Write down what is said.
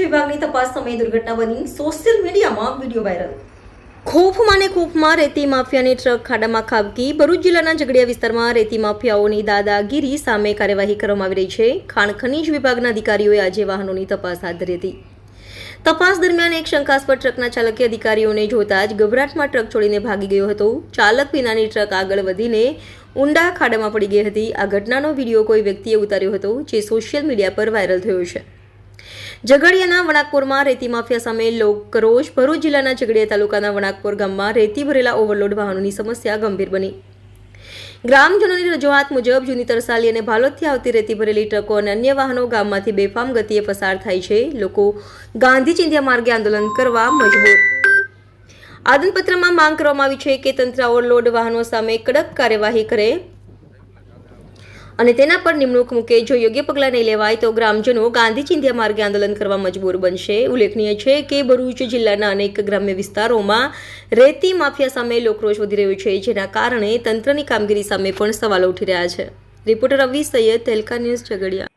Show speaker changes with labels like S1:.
S1: વિભાગની તપાસ સમયે દુર્ઘટના બની. સોશિયલ મીડિયામાં વીડિયો વાયરલ. ખોફમાં ને ખોફમાં રેતી માફિયાની ટ્રક ખાડામાં ખાબકી. ભરૂચ જિલ્લાના ઝઘડિયા વિસ્તારમાં રેતી માફિયાઓની દાદાગીરી સામે કાર્યવાહી કરવામાં આવી રહી છે. ખાણ ખનીજ વિભાગના અધિકારીઓએ આજે વાહનોની તપાસ હાથ ધરી હતી. તપાસ દરમિયાન એક શંકાસ્પદ ટ્રકના ચાલકે અધિકારીઓને જોતા જ ગભરાટમાં ટ્રક છોડીને ભાગી ગયો હતો. ચાલક વિનાની ટ્રક આગળ વધીને ઊંડા ખાડામાં પડી ગઈ હતી. આ ઘટનાનો વીડિયો કોઈ વ્યક્તિએ ઉતાર્યો હતો, જે સોશિયલ મીડિયા પર વાયરલ થયો છે. ઝઘડિયાના વણાકપુરમાં રેતી માફિયા સામે લોકરોષ ભરૂચ જિલ્લાના ઝઘડિયા તાલુકાના વણાકપુર ગામમાં રેતી ભરેલા ઓવરલોડ વાહનોની સમસ્યા ગંભીર બની. ગ્રામજનોની રજૂઆત મુજબ જૂની તરસાલી અને ભાલોદથી આવતી રેતી ભરેલી ટ્રકો અને અન્ય વાહનો ગામમાંથી બેફામ ગતિએ પસાર થાય છે. લોકો ગાંધી ચિંધ્યા માર્ગે આંદોલન કરવા મજબૂર. આદનપત્રમાં માંગ કરવામાં આવી છે કે તંત્ર ઓવરલોડ વાહનો સામે કડક કાર્યવાહી કરે. અને તેના પર નિમણૂક મૂકે જો યોગ્ય પગલાં નહીં લેવાય તો ગ્રામજનો ગાંધી ચિંધ્યા માર્ગે આંદોલન કરવા મજબૂર બનશે. ઉલ્લેખનીય છે કે ભરૂચ જિલ્લાના અનેક ગ્રામ્ય વિસ્તારોમાં રેતી માફિયા સામે લોકરોષ વધી રહ્યો છે, જેના કારણે તંત્રની કામગીરી સામે પણ સવાલો ઉઠી રહ્યા છે. રિપોર્ટર રવિ સૈયદ તેલકા ન્યૂઝ ઝઘડિયા.